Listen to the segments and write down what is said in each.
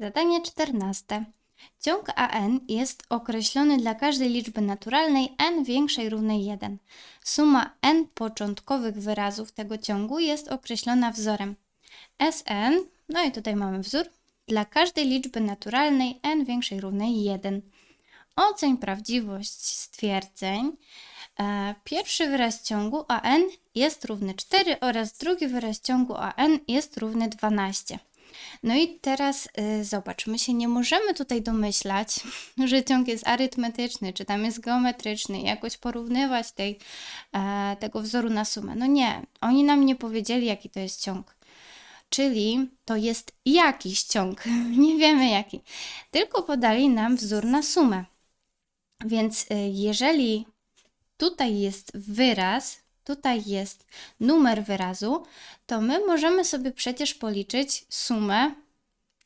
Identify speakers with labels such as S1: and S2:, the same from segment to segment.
S1: Zadanie 14. Ciąg AN jest określony dla każdej liczby naturalnej n większej równej 1. Suma n początkowych wyrazów tego ciągu jest określona wzorem Sn, no i tutaj mamy wzór, dla każdej liczby naturalnej n większej równej 1. Oceń prawdziwość stwierdzeń. E, Pierwszy wyraz ciągu AN jest równy 4 oraz drugi wyraz ciągu AN jest równy 12. No i teraz y, zobacz, my się nie możemy tutaj domyślać, że ciąg jest arytmetyczny, czy tam jest geometryczny, jakoś porównywać tej, e, tego wzoru na sumę. No nie, oni nam nie powiedzieli, jaki to jest ciąg. Czyli to jest jakiś ciąg, nie wiemy jaki. Tylko podali nam wzór na sumę. Więc y, jeżeli tutaj jest wyraz, tutaj jest numer wyrazu, to my możemy sobie przecież policzyć sumę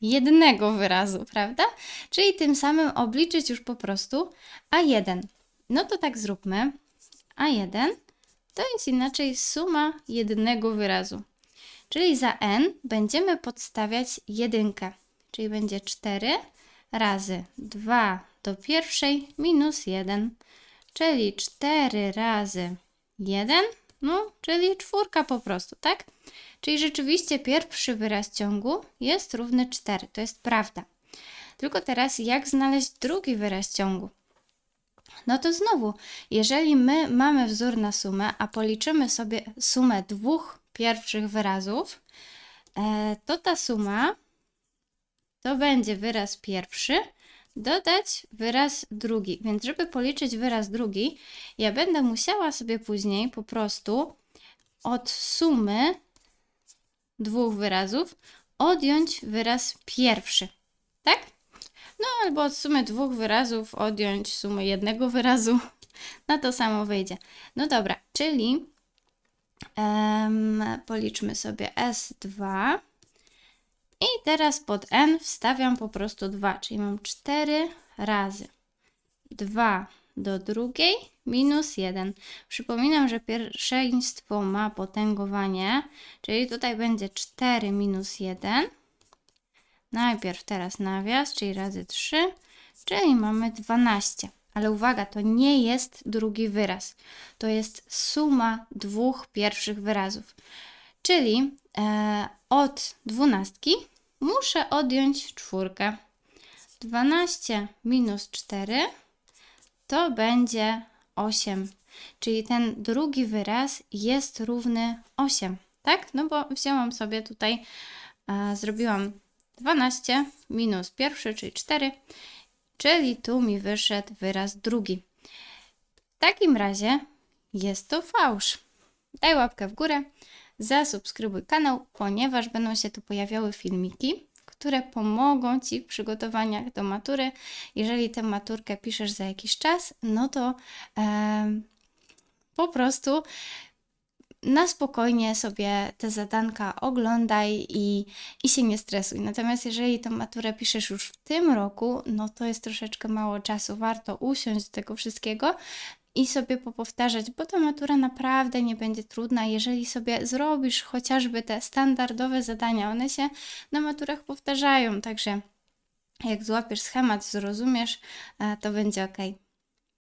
S1: jednego wyrazu, prawda? Czyli tym samym obliczyć już po prostu A1. No to tak zróbmy. A1 to jest inaczej suma jednego wyrazu. Czyli za n będziemy podstawiać jedynkę, czyli będzie 4 razy 2 do pierwszej minus 1, czyli 4 razy 1, no, czyli czwórka po prostu, tak? Czyli rzeczywiście pierwszy wyraz ciągu jest równy 4, to jest prawda. Tylko teraz jak znaleźć drugi wyraz ciągu? No to znowu, jeżeli my mamy wzór na sumę, a policzymy sobie sumę dwóch pierwszych wyrazów, e, to ta suma to będzie wyraz pierwszy dodać wyraz drugi. Więc żeby policzyć wyraz drugi, ja będę musiała sobie później po prostu od sumy dwóch wyrazów odjąć wyraz pierwszy. Tak? No albo od sumy dwóch wyrazów odjąć sumę jednego wyrazu. Na to samo wyjdzie. No dobra, czyli em, policzmy sobie S2. Teraz pod n wstawiam po prostu 2, czyli mam 4 razy 2 do drugiej minus 1. Przypominam, że pierwszeństwo ma potęgowanie, czyli tutaj będzie 4 minus 1. Najpierw teraz nawias, czyli razy 3, czyli mamy 12. Ale uwaga, to nie jest drugi wyraz. To jest suma dwóch pierwszych wyrazów. Czyli e, od dwunastki muszę odjąć czwórkę. 12 minus 4 to będzie 8. Czyli ten drugi wyraz jest równy 8, tak? No bo wzięłam sobie tutaj, e, zrobiłam 12 minus pierwszy, czyli 4, czyli tu mi wyszedł wyraz drugi. W takim razie jest to fałsz. Daj łapkę w górę, zasubskrybuj kanał, ponieważ będą się tu pojawiały filmiki, które pomogą Ci w przygotowaniach do matury. Jeżeli tę maturkę piszesz za jakiś czas, no to e, po prostu na spokojnie sobie te zadanka oglądaj i, i się nie stresuj. Natomiast jeżeli tę maturę piszesz już w tym roku, no to jest troszeczkę mało czasu. Warto usiąść do tego wszystkiego i sobie popowtarzać, bo ta matura naprawdę nie będzie trudna, jeżeli sobie zrobisz chociażby te standardowe zadania. One się na maturach powtarzają, także jak złapiesz schemat, zrozumiesz, e, to będzie ok.